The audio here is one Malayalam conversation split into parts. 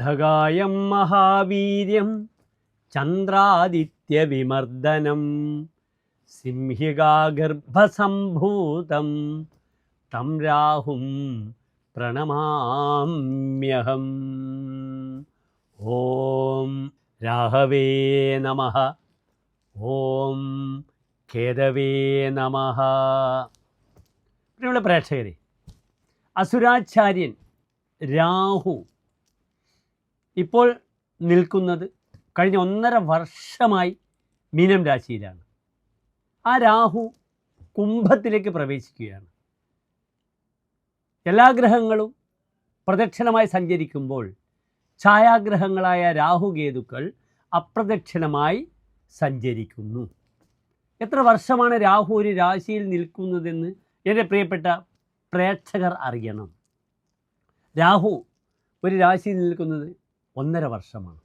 ധകായം മഹാവീര്യം ചന്ദ്രാദിത്യവിമർദ്ദനം സിംഹികാഗർഭസംഭൂതം തം രാഹും പ്രണമാമ്യഹം. ഓം രാഹവേ നമ. ഓം കേതവേ നമ. പ്രിയമുള്ള പ്രേക്ഷകരെ അസുരാചാര്യൻ രാഹു ഇപ്പോൾ നിൽക്കുന്നത് കഴിഞ്ഞ ഒന്നര വർഷമായി മീനം രാശിയിലാണ്. ആ രാഹു കുംഭത്തിലേക്ക് പ്രവേശിക്കുകയാണ്. എല്ലാ ഗ്രഹങ്ങളും പ്രദക്ഷിണമായി സഞ്ചരിക്കുമ്പോൾ ഛായാഗ്രഹങ്ങളായ രാഹുകേതുക്കൾ അപ്രദക്ഷിണമായി സഞ്ചരിക്കുന്നു. എത്ര വർഷമാണ് രാഹു ഒരു രാശിയിൽ നിൽക്കുന്നതെന്ന് എന്റെ പ്രിയപ്പെട്ട പ്രേക്ഷകർ അറിയണം. രാഹു ഒരു രാശിയിൽ നിൽക്കുന്നത് ഒന്നര വർഷമാണ്.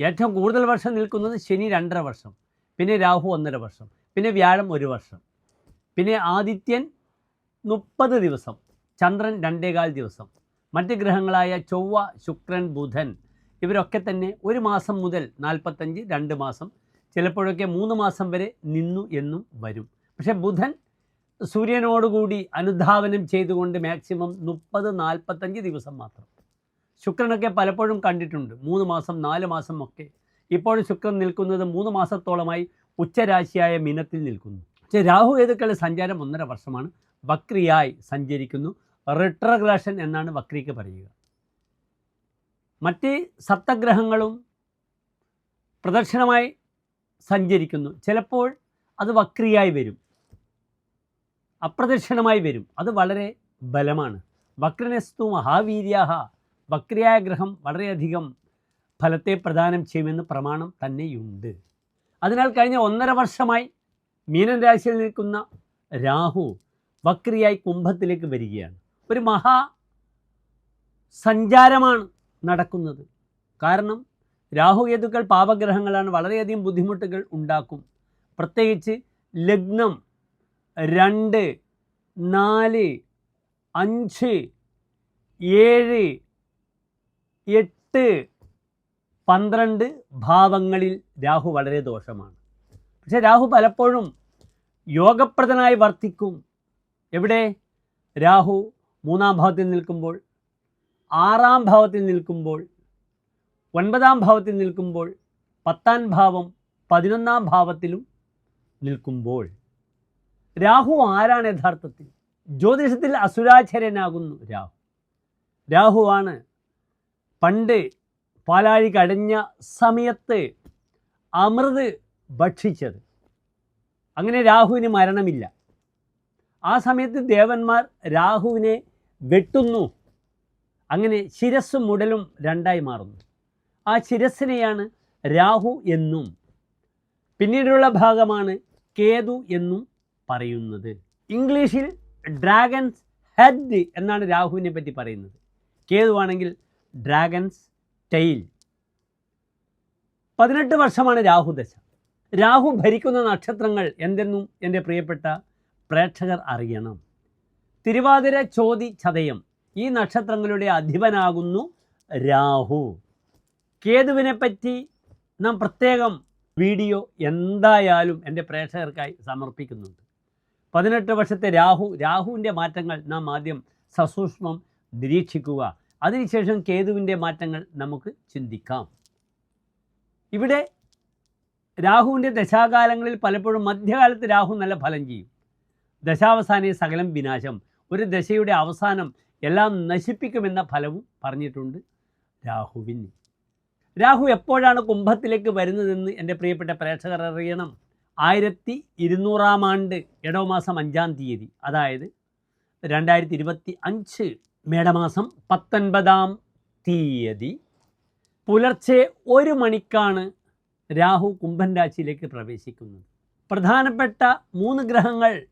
ഏറ്റവും കൂടുതൽ വർഷം നിൽക്കുന്നത് ശനി രണ്ടര വർഷം പിന്നെ രാഹു ഒന്നര വർഷം പിന്നെ വ്യാഴം ഒരു വർഷം പിന്നെ ആദിത്യൻ മുപ്പത് ദിവസം ചന്ദ്രൻ രണ്ടേകാൽ ദിവസം മറ്റ് ഗ്രഹങ്ങളായ ചൊവ്വ ശുക്രൻ ബുധൻ ഇവരൊക്കെ തന്നെ ഒരു മാസം മുതൽ നാൽപ്പത്തഞ്ച് രണ്ട് മാസം ചിലപ്പോഴൊക്കെ മൂന്ന് മാസം വരെ നിന്നു എന്നും വരും. പക്ഷേ ബുധൻ സൂര്യനോടുകൂടി അനുധാവനം ചെയ്തുകൊണ്ട് മാക്സിമം മുപ്പത് നാൽപ്പത്തഞ്ച് ദിവസം മാത്രം. ശുക്രനൊക്കെ പലപ്പോഴും കണ്ടിട്ടുണ്ട്. മൂന്ന് മാസം നാല് മാസം ഒക്കെ. ഇപ്പോഴും ശുക്രൻ നിൽക്കുന്നത് മൂന്ന് മാസത്തോളമായി ഉച്ചരാശിയായ മിനത്തിൽ നിൽക്കുന്നു. പക്ഷേ രാഹു കേതുക്കളുടെ സഞ്ചാരം ഒന്നര വർഷമാണ്. വക്രിയായി സഞ്ചരിക്കുന്നു. റിട്രഗ്രഷൻ എന്നാണ് വക്രിക്ക് പറയുക. മറ്റ് സപ്തഗ്രഹങ്ങളും പ്രദക്ഷിണമായി സഞ്ചരിക്കുന്നു. ചിലപ്പോൾ അത് വക്രിയായി വരും. അപ്രദക്ഷിണമായി വരും. അത് വളരെ ബലമാണ്. വക്രനസ്തു മഹാവീര്യാഹ. വക്രിയായ ഗ്രഹം വളരെയധികം ഫലത്തെ പ്രദാനം ചെയ്യുമെന്ന് പ്രമാണം തന്നെയുണ്ട്. അതിനാൽ കഴിഞ്ഞ ഒന്നര വർഷമായി മീനൻ രാശിയിൽ നിൽക്കുന്ന രാഹു വക്രിയായി കുംഭത്തിലേക്ക് വരികയാണ്. ഒരു മഹാ സഞ്ചാരമാണ് നടക്കുന്നത്. കാരണം രാഹു രാഹുകേതുക്കൾ പാപഗ്രഹങ്ങളാണ് വളരെയധികം ബുദ്ധിമുട്ടുകൾ ഉണ്ടാക്കും. പ്രത്യേകിച്ച് ലഗ്നം രണ്ട് നാല് അഞ്ച് ഏഴ് എട്ട് പന്ത്രണ്ട് ഭാവങ്ങളിൽ രാഹു വളരെ ദോഷമാണ്. പക്ഷെ രാഹു പലപ്പോഴും യോഗപ്രദനായി വർത്തിക്കും. എവിടെ? രാഹു മൂന്നാം ഭാവത്തിൽ നിൽക്കുമ്പോൾ ആറാം ഭാവത്തിൽ നിൽക്കുമ്പോൾ ഒൻപതാം ഭാവത്തിൽ നിൽക്കുമ്പോൾ പത്താം ഭാവം പതിനൊന്നാം ഭാവത്തിലും നിൽക്കുമ്പോൾ. രാഹു ആരാണ് യഥാർത്ഥത്തിൽ? ജ്യോതിഷത്തിൽ അസുരാചരനാകുന്നു രാഹു. രാഹുവാണ് പണ്ട് പാലാഴി കടഞ്ഞ സമയത്ത് അമൃത് ഭക്ഷിച്ചത്. അങ്ങനെ രാഹുവിന് മരണമില്ല. ആ സമയത്ത് ദേവന്മാർ രാഹുവിനെ വെട്ടുന്നു. അങ്ങനെ ശിരസ്സും മുടലും രണ്ടായി മാറുന്നു. ആ ശിരസ്സിനെയാണ് രാഹു എന്നും പിന്നീടുള്ള ഭാഗമാണ് കേതു എന്നും പറയുന്നത്. ഇംഗ്ലീഷിൽ ഡ്രാഗൻസ് ഹെഡ് എന്നാണ് രാഹുവിനെ പറ്റി പറയുന്നത്. കേതുവാണെങ്കിൽ ഡ്രാഗൺസ് ടെയിൽ പതിനെട്ട് വർഷമാണ് രാഹുദശ രാഹു ഭരിക്കുന്ന നക്ഷത്രങ്ങൾ എന്തെന്നും എന്റെ പ്രിയപ്പെട്ട പ്രേക്ഷകർ അറിയണം. തിരുവാതിര ചോതി ചതയം ഈ നക്ഷത്രങ്ങളുടെ അധിപനാകുന്നു രാഹു. കേതുവിനെ പറ്റി നാം പ്രത്യേകം വീഡിയോ എന്തായാലും എന്റെ പ്രേക്ഷകർക്കായി സമർപ്പിക്കുന്നുണ്ട്. പതിനെട്ട് വർഷത്തെ രാഹു രാഹുവിന്റെ മാറ്റങ്ങൾ നാം ആദ്യം സസൂക്ഷ്മം നിരീക്ഷിക്കുക. അതിനുശേഷം കേതുവിന്റെ മാറ്റങ്ങൾ നമുക്ക് ചിന്തിക്കാം. ഇവിടെ രാഹുവിന്റെ ദശാകാലങ്ങളിൽ പലപ്പോഴും മധ്യകാലത്ത് രാഹു നല്ല ഫലം ചെയ്യും. ദശാവസാനേ സകലം വിനാശം. ഒരു ദശയുടെ അവസാനം എല്ലാം നശിപ്പിക്കുമെന്ന ഫലവും പറഞ്ഞിട്ടുണ്ട് രാഹുവിന്. രാഹു എപ്പോഴാണ് കുംഭത്തിലേക്ക് വരുന്നതെന്ന് എന്റെ പ്രിയപ്പെട്ട പ്രേക്ഷകർ അറിയണം. ആയിരത്തി ഇരുന്നൂറാം ആണ്ട് ഇടവമാസം അഞ്ചാം തീയതി. അതായത് രണ്ടായിരത്തി ഇരുപത്തി അഞ്ച് മേടമാസം പത്തൊൻപതാം തീയതി പുലർച്ചെ ഒരു മണിക്കാണ് രാഹു കുംഭൻ രാശിയിലേക്ക് പ്രവേശിക്കുന്നത്. പ്രധാനപ്പെട്ട മൂന്ന് ഗ്രഹങ്ങൾ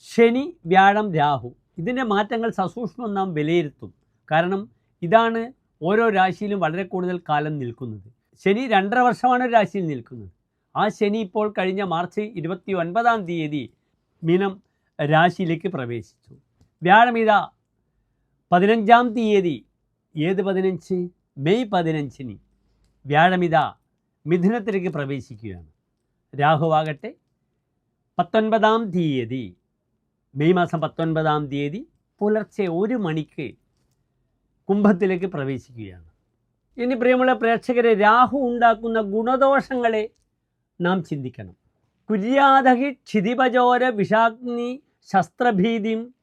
ശനി വ്യാഴം രാഹു. ഇതിന്റെ മാറ്റങ്ങൾ സസൂക്ഷ്മം നാം വിലയിരുത്തും. കാരണം ഇതാണ് ഓരോ രാശിയിലും വളരെ കൂടുതൽ കാലം നിൽക്കുന്നത്. ശനി രണ്ടര വർഷമാണ് ഒരു രാശിയിൽ നിൽക്കുന്നത്. ആ ശനി ഇപ്പോൾ കഴിഞ്ഞ മാർച്ച് ഇരുപത്തി ഒൻപതാം തീയതി മീനം രാശിയിലേക്ക് പ്രവേശിച്ചു. വ്യാഴം ഇതാ പതിനഞ്ചാം തീയതി. ഏത് പതിനഞ്ച്? മെയ് പതിനഞ്ചിന് വ്യാഴമിത മിഥുനത്തിലേക്ക് പ്രവേശിക്കുകയാണ്. രാഹുവാകട്ടെ പത്തൊൻപതാം തീയതി. മെയ് മാസം പത്തൊൻപതാം തീയതി പുലർച്ചെ ഒരു മണിക്ക് കുംഭത്തിലേക്ക് പ്രവേശിക്കുകയാണ്. ഇനി പ്രിയമുള്ള പ്രേക്ഷകരെ രാഹു ഉണ്ടാക്കുന്ന ഗുണദോഷങ്ങളെ നാം ചിന്തിക്കണം. കുര്യാതഹി ക്ഷിതിപചോര വിഷാഗ്നി ശസ്ത്രഭീതിം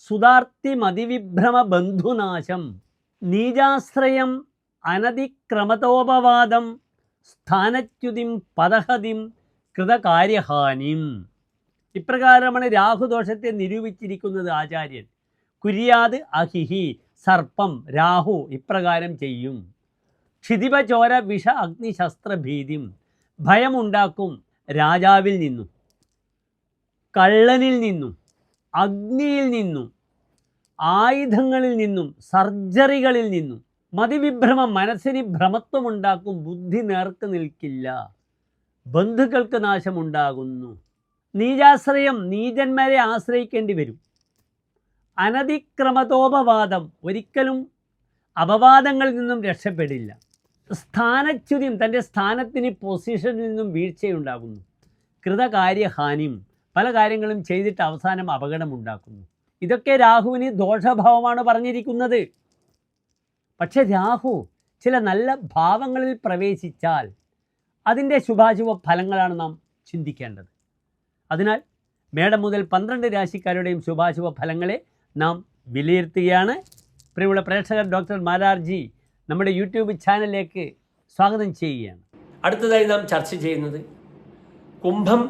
സുതാർത്തി മതിവിഭ്രമ ബന്ധുനാശം നീജാശ്രയം അനതിക്രമതോപവാദം സ്ഥാനച്യുതിം പദഹതിം കൃതകാര്യഹാനിം. ഇപ്രകാരമാണ് രാഹുദോഷത്തെ നിരൂപിച്ചിരിക്കുന്നത് ആചാര്യൻ. കുര്യാത് അഹിഹി സർപ്പം രാഹു ഇപ്രകാരം ചെയ്യും. ക്ഷിതിപചോര വിഷ അഗ്നിശസ്ത്രഭീതിം ഭയമുണ്ടാക്കും രാജാവിൽ നിന്നും കള്ളനിൽ നിന്നും അഗ്നിയിൽ നിന്നും ആയുധങ്ങളിൽ നിന്നും സർജറികളിൽ നിന്നും മതിവിഭ്രമം മനസ്സിന് ഭ്രമത്വമുണ്ടാക്കും ബുദ്ധി നേർക്ക് നിൽക്കില്ല. ബന്ധുക്കൾക്ക് നാശമുണ്ടാകുന്നു. നീചാശ്രയം നീചന്മാരെ ആശ്രയിക്കേണ്ടി വരും. അനതിക്രമതോപവാദം ഒരിക്കലും അപവാദങ്ങളിൽ നിന്നും രക്ഷപ്പെടില്ല. സ്ഥാനച്യുതിയും തന്റെ സ്ഥാനത്തിന് പൊസിഷനിൽ നിന്നും വീഴ്ചയുണ്ടാകുന്നു. കൃതകാര്യഹാനിയും പല കാര്യങ്ങളും ചെയ്തിട്ട് അവസാനം അപകടമുണ്ടാക്കുന്നു. ഇതൊക്കെ രാഹുവിന് ദോഷഭാവമാണ് പറഞ്ഞിരിക്കുന്നത്. പക്ഷെ രാഹു ചില നല്ല ഭാവങ്ങളിൽ പ്രവേശിച്ചാൽ അതിന്റെ ശുഭാശുഭ ഫലങ്ങളാണ് നാം ചിന്തിക്കേണ്ടത്. അതിനാൽ മേടം മുതൽ പന്ത്രണ്ട് രാശിക്കാരുടെയും ശുഭാശുഭ ഫലങ്ങളെ നാം വിലയിരുത്തുകയാണ്. പ്രിയമുള്ള പ്രേക്ഷകർ ഡോക്ടർ മാരാർജി നമ്മുടെ യൂട്യൂബ് ചാനലിലേക്ക് സ്വാഗതം ചെയ്യുകയാണ്. അടുത്തതായി നാം ചർച്ച ചെയ്യുന്നത് കുംഭം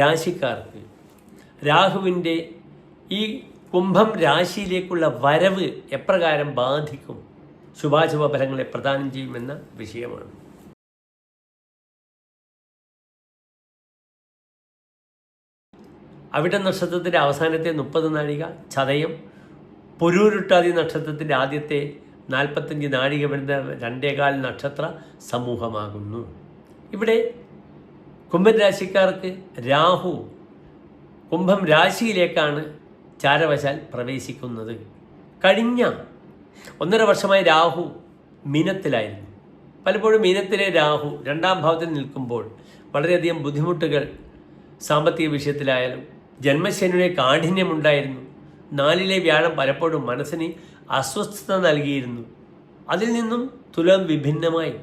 രാശിക്കാർക്ക് രാഹുവിന്റെ ഈ കുംഭം രാശിയിലേക്കുള്ള വരവ് എപ്രകാരം ബാധിക്കും? ശുഭാശുഭ ഫലങ്ങളെ പ്രദാനം ചെയ്യുമെന്ന വിഷയമാണ്. അവിട്ട നക്ഷത്രത്തിന്റെ അവസാനത്തെ മുപ്പത് നാഴിക ചതയം പൊരൂരുട്ടാതി നക്ഷത്രത്തിന്റെ ആദ്യത്തെ നാൽപ്പത്തഞ്ച് നാഴിക വരുന്ന രണ്ടേകാൽ നക്ഷത്ര സമൂഹമാകുന്നു. ഇവിടെ കുംഭൻ രാശിക്കാർക്ക് രാഹു കുംഭം രാശിയിലേക്കാണ് ചാരവശാൽ പ്രവേശിക്കുന്നത്. കഴിഞ്ഞ ഒന്നര വർഷമായി രാഹു മീനത്തിലായിരുന്നു. പലപ്പോഴും മീനത്തിലെ രാഹു രണ്ടാം ഭാവത്തിൽ നിൽക്കുമ്പോൾ വളരെയധികം ബുദ്ധിമുട്ടുകൾ സാമ്പത്തിക വിഷയത്തിലായാലും ജന്മശനിയുടെ കാഠിന്യമുണ്ടായിരുന്നു. നാലിലെ വ്യാഴം പലപ്പോഴും മനസ്സിന് അസ്വസ്ഥത നൽകിയിരുന്നു. അതിൽ നിന്നും തുലം വിഭിന്നമായി.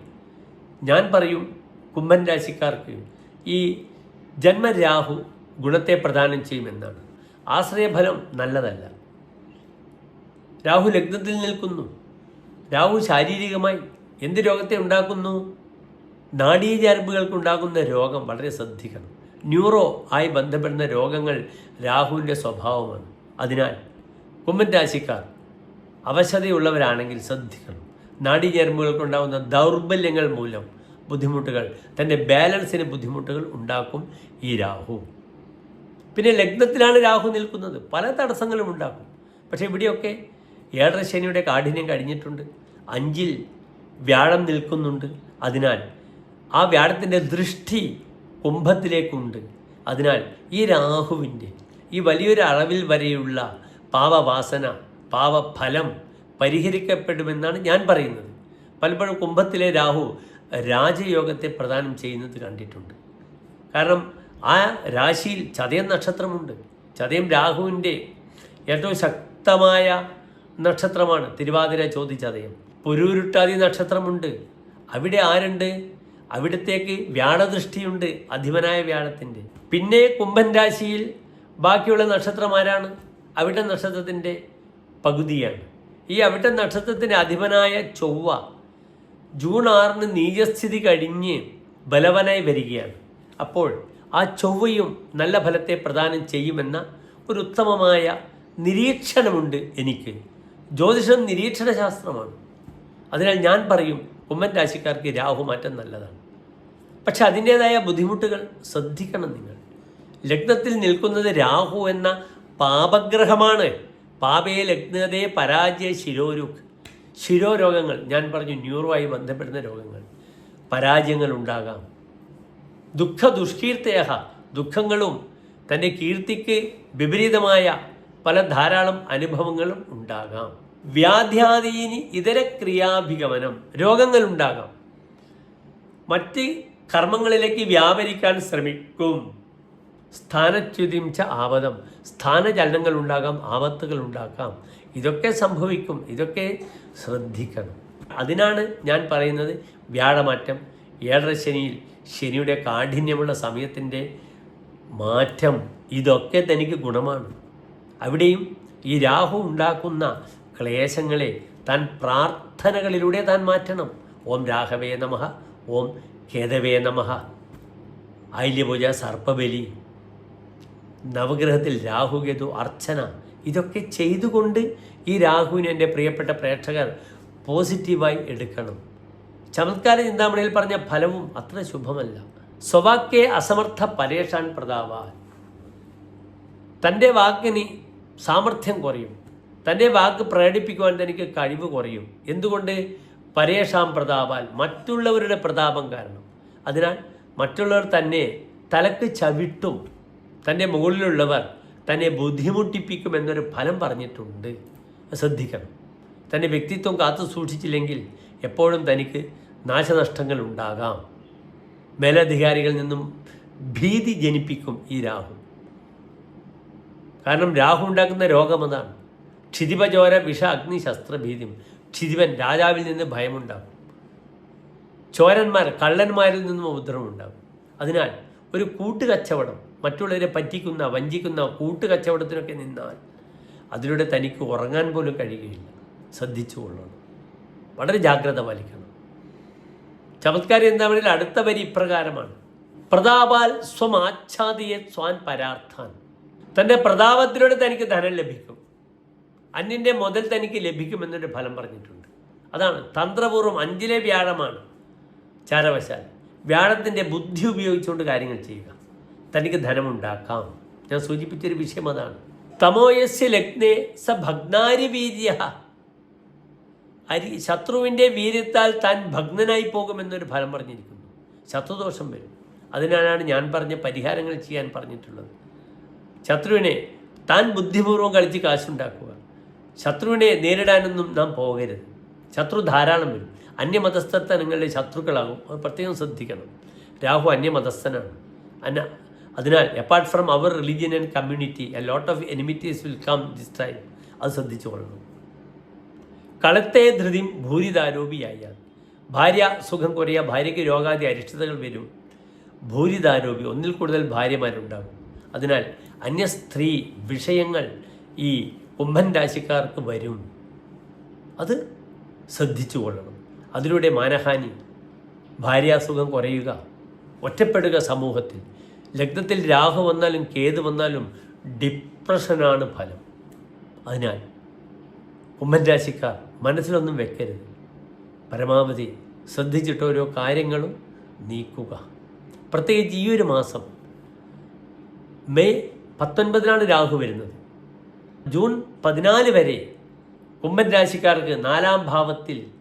ഞാൻ പറയും കുംഭൻ രാശിക്കാർക്ക് ഈ ജന്മരാഹു ഗുണത്തെ പ്രദാനം ചെയ്യുമെന്നാണ് ആശ്രയഫലം നല്ലതല്ല. രാഹു ലഗ്നത്തിൽ നിൽക്കുന്നു. രാഹു ശാരീരികമായി എന്ത് രോഗത്തെ ഉണ്ടാക്കുന്നു? നാഡീചരമ്പുകൾക്കുണ്ടാകുന്ന രോഗം വളരെ ശ്രദ്ധിക്കണം. ന്യൂറോ ആയി ബന്ധപ്പെടുന്ന രോഗങ്ങൾ രാഹുവിന്റെ സ്വഭാവമാണ്. അതിനാൽ കുമ്മൻ രാശിക്കാർ അവശതയുള്ളവരാണെങ്കിൽ ശ്രദ്ധിക്കണം. നാഡീചരമ്പുകൾക്കുണ്ടാകുന്ന ദൗർബല്യങ്ങൾ മൂലം ബുദ്ധിമുട്ടുകൾ തന്റെ ബാലൻസിന് ബുദ്ധിമുട്ടുകൾ ഉണ്ടാക്കും ഈ രാഹു. പിന്നെ ലഗ്നത്തിലാണ് രാഹു നിൽക്കുന്നത്. പല തടസ്സങ്ങളും ഉണ്ടാകും പക്ഷേ ഇവിടെയൊക്കെ ഏഴര ശനിയുടെ കാഠിന്യം കഴിഞ്ഞിട്ടുണ്ട്. അഞ്ചിൽ വ്യാഴം നിൽക്കുന്നുണ്ട്. അതിനാൽ ആ വ്യാഴത്തിന്റെ ദൃഷ്ടി കുംഭത്തിലേക്കുണ്ട്. അതിനാൽ ഈ രാഹുവിന്റെ ഈ വലിയൊരു അളവിൽ വരെയുള്ള പാവവാസന പാവഫലം പരിഹരിക്കപ്പെടുമെന്നാണ് ഞാൻ പറയുന്നത്. പലപ്പോഴും കുംഭത്തിലെ രാഹു രാജയോഗത്തെ പ്രദാനം ചെയ്യുന്നത് കണ്ടിട്ടുണ്ട്. കാരണം ആ രാശിയിൽ ചതയം നക്ഷത്രമുണ്ട്. ചതയം രാഹുവിന്റെ ഏറ്റവും ശക്തമായ നക്ഷത്രമാണ്. തിരുവാതിര ചോദിച്ചതയം ചതയം. പുരൂരുട്ടാതി നക്ഷത്രമുണ്ട്. അവിടെ ആരുണ്ട്? അവിടത്തേക്ക് വ്യാഴദൃഷ്ടിയുണ്ട് അധിപനായ വ്യാഴത്തിന്റെ. പിന്നെ കുംഭൻ രാശിയിൽ ബാക്കിയുള്ള നക്ഷത്രമാരാണ് അവിടെ നക്ഷത്രത്തിന്റെ പകുതിയാണ്. ഈ അവിടെ നക്ഷത്രത്തിന്റെ അധിപനായ ചൊവ്വ ജൂൺ ആറിന് നീചസ്ഥിതി കഴിഞ്ഞ് ബലവനായി വരികയാണ്. അപ്പോൾ ആ ചൊവ്വയും നല്ല ഫലത്തെ പ്രദാനം ചെയ്യുമെന്ന ഒരു ഉത്തമമായ നിരീക്ഷണമുണ്ട് എനിക്ക്. ജ്യോതിഷം നിരീക്ഷണ ശാസ്ത്രമാണ് അതിനാൽ ഞാൻ പറയും ഉമ്മൻ രാശിക്കാർക്ക് രാഹു മാറ്റം നല്ലതാണ്. പക്ഷെ അതിന്റേതായ ബുദ്ധിമുട്ടുകൾ ശ്രദ്ധിക്കണം നിങ്ങൾ. ലഗ്നത്തിൽ നിൽക്കുന്നത് രാഹു എന്ന പാപഗ്രഹമാണ്. പാപേ ലഗ്നതയെ പരാജയ ശിരോരുഖ് ശിരോരോഗങ്ങൾ ഞാൻ പറഞ്ഞു ന്യൂറോമായി ബന്ധപ്പെടുന്ന രോഗങ്ങൾ പരാജയങ്ങൾ ഉണ്ടാകാം. ദുഃഖ ദുഷ്കീർത്തയഹ ദുഃഖങ്ങളും തന്റെ കീർത്തിക്ക് വിപരീതമായ പല ധാരാളം അനുഭവങ്ങളും ഉണ്ടാകാം. വ്യാധ്യാദീനി ഇതര ക്രിയാഭിഗമനം രോഗങ്ങളുണ്ടാകാം. മറ്റ് കർമ്മങ്ങളിലേക്ക് വ്യാപരിക്കാൻ ശ്രമിക്കും. സ്ഥാനച്യുതിം ച ആപതം സ്ഥാനചലനങ്ങൾ ഉണ്ടാകാം ആപത്തുകൾ ഉണ്ടാക്കാം ഇതൊക്കെ സംഭവിക്കും ഇതൊക്കെ ശ്രദ്ധിക്കണം. അതിനാണ് ഞാൻ പറയുന്നത് വ്യാഴമാറ്റം. ഏഴര ശനിയിൽ ശനിയുടെ കാഠിന്യമുള്ള സമയത്തിന്റെ മാറ്റം ഇതൊക്കെ തനിക്ക് ഗുണമാണ്. അവിടെയും ഈ രാഹു ഉണ്ടാക്കുന്ന ക്ലേശങ്ങളെ താൻ പ്രാർത്ഥനകളിലൂടെ താൻ മാറ്റണം. ഓം രാഘവേ നമ ഓം കേതവേ നമ. ഐല്യപൂജ സർപ്പബലി നവഗ്രഹത്തിൽ രാഹുകേതു അർച്ചന ഇതൊക്കെ ചെയ്തുകൊണ്ട് ഈ രാഹുവിനെ എന്റെ പ്രിയപ്പെട്ട പ്രേക്ഷകർ പോസിറ്റീവായി എടുക്കണം. ചമത്കാര ചിന്താമണിയിൽ പറഞ്ഞ ഫലവും അത്ര ശുഭമല്ല. സ്വവാക്യെ അസമർത്ഥ പരേഷാൻ പ്രതാപ തന്റെ വാക്കിന് സാമർഥ്യം കുറയും. തന്റെ വാക്ക് പ്രകടിപ്പിക്കുവാൻ തനിക്ക് കഴിവ് കുറയും. എന്തുകൊണ്ട്? പരേഷാം പ്രതാപാൽ മറ്റുള്ളവരുടെ പ്രതാപം കാരണം. അതിനാൽ മറ്റുള്ളവർ തന്നെ തലക്ക് ചവിട്ടും. തന്റെ മുകളിലുള്ളവർ തന്നെ ബുദ്ധിമുട്ടിപ്പിക്കും എന്നൊരു ഫലം പറഞ്ഞിട്ടുണ്ട്. ശ്രദ്ധിക്കണം. തന്റെ വ്യക്തിത്വം കാത്തു സൂക്ഷിച്ചില്ലെങ്കിൽ എപ്പോഴും തനിക്ക് നാശനഷ്ടങ്ങൾ ഉണ്ടാകാം മേലധികാരികളിൽ നിന്നും ഭീതി ജനിപ്പിക്കും ഈ രാഹു. കാരണം രാഹു ഉണ്ടാക്കുന്ന രോഗം അതാണ്. ക്ഷിതിപചോര വിഷ അഗ്നി ശസ്ത്രഭീതിയും ക്ഷിതിപൻ രാജാവിൽ നിന്ന് ഭയമുണ്ടാകും. ചോരന്മാർ കള്ളന്മാരിൽ നിന്നും ഉപദ്രവമുണ്ടാകും. അതിനാൽ ഒരു കൂട്ടുകച്ചവടം മറ്റുള്ളവരെ പറ്റിക്കുന്ന വഞ്ചിക്കുന്ന കൂട്ടുകച്ചവടത്തിനൊക്കെ നിന്നാൽ അതിലൂടെ തനിക്ക് ഉറങ്ങാൻ പോലും കഴിയുകയില്ല. ശ്രദ്ധിച്ചുകൊള്ളണം. വളരെ ജാഗ്രത പാലിക്കണം. ചമത്കാരി എന്താണെങ്കിൽ അടുത്ത വരി ഇപ്രകാരമാണ്. പ്രതാപാൽ സ്വമാച്ഛാദിയെ സ്വാൻ പരാർത്ഥാൻ. തന്റെ പ്രതാപത്തിലൂടെ തനിക്ക് ധനം ലഭിക്കും. അന്യന്റെ മുതൽ തനിക്ക് ലഭിക്കുമെന്നൊരു ഫലം പറഞ്ഞിട്ടുണ്ട്. അതാണ് തന്ത്രപൂർവം അഞ്ചിലെ വ്യാഴമാണ്. ചാരവശാൽ. വ്യാഴത്തിന്റെ ബുദ്ധി ഉപയോഗിച്ചുകൊണ്ട് കാര്യങ്ങൾ ചെയ്യുക. തനിക്ക് ധനമുണ്ടാക്കാം. ഞാൻ സൂചിപ്പിച്ചൊരു വിഷയം അതാണ്. തമോയസ്യ ലഗ്നേ സ ഭഗ്നാരി വീര്യ. അരി ശത്രുവിന്റെ വീര്യത്താൽ താൻ ഭഗ്നനായി പോകുമെന്നൊരു ഫലം പറഞ്ഞിരിക്കുന്നു. ശത്രുദോഷം വരും. അതിനാലാണ് ഞാൻ പറഞ്ഞ പരിഹാരങ്ങൾ ചെയ്യാൻ പറഞ്ഞിട്ടുള്ളത്. ശത്രുവിനെ താൻ ബുദ്ധിപൂർവം കളിച്ച് കാശുണ്ടാക്കുക. ശത്രുവിനെ നേരിടാനൊന്നും നാം പോകരുത്. ശത്രു ധാരാളം വരും. അന്യമതസ്ഥത്തെ നിങ്ങളുടെ ശത്രുക്കളാകും. അത് പ്രത്യേകം ശ്രദ്ധിക്കണം. രാഹു അന്യമതസ്ഥനാണ്. അന്ന അതിനാൽ apart from our religion and community a lot of enmities will come this time അത് ശ്രദ്ധിച്ചു കൊള്ളണം. കളത്തെ ധൃതിം ഭൂരിതാരോപിയായ ഭാര്യ സുഖം കുറയ ഭാര്യയ്ക്ക് രോഗാദി അരിഷ്ടതകൾ വരും. ഭൂരിതാരോപി ഒന്നിൽ കൂടുതൽ ഭാര്യമാരുണ്ടാകും. അതിനാൽ അന്യ സ്ത്രീ വിഷയങ്ങൾ ഈ കുംഭൻ രാശിക്കാർക്ക് വരും. അത് ശ്രദ്ധിച്ചു കൊള്ളണം. അതിലൂടെ മാനഹാനി ഭാര്യാസുഖം കുറയുക ഒറ്റപ്പെടുക സമൂഹത്തിൽ. ലഗ്നത്തിൽ രാഹു വന്നാലും കേതു വന്നാലും ഡിപ്രഷനാണ് ഫലം. അതിനാൽ കുംഭൻ രാശിക്കാർ മനസ്സിലൊന്നും വെക്കരുത്. പരമാവധി ശ്രദ്ധിച്ചിട്ട് ഓരോ കാര്യങ്ങളും നീക്കുക. പ്രത്യേകിച്ച് ഈ ഒരു മാസം മെയ് പത്തൊൻപതിനാണ് രാഹു വരുന്നത്. ജൂൺ പതിനാല് വരെ കുംഭൻ രാശിക്കാർക്ക് നാലാം ഭാവത്തിൽ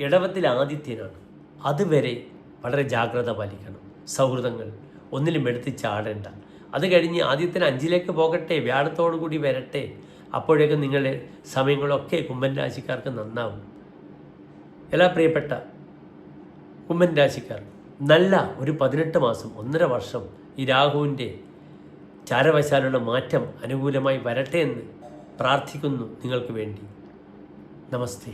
ഇടവത്തിൽ ആദിത്യനാണ് അതുവരെ വളരെ ജാഗ്രത പാലിക്കണം. സൗഹൃദങ്ങൾ ഒന്നിലും എടുത്ത് ചാടേണ്ട. അത് കഴിഞ്ഞ് ആദ്യത്തിന് അഞ്ചിലേക്ക് പോകട്ടെ വ്യാഴത്തോടു കൂടി വരട്ടെ അപ്പോഴേക്കും നിങ്ങളുടെ സമയങ്ങളൊക്കെ കുംഭൻ രാശിക്കാർക്ക് നന്നാവും. എല്ലാ പ്രിയപ്പെട്ട കുംഭൻ രാശിക്കാർ നല്ല ഒരു പതിനെട്ട് മാസം ഒന്നര വർഷം ഈ രാഹുവിന്റെ ചാരവശാലുള്ള മാറ്റം അനുകൂലമായി വരട്ടെ എന്ന് പ്രാർത്ഥിക്കുന്നു നിങ്ങൾക്ക് വേണ്ടി. നമസ്തേ.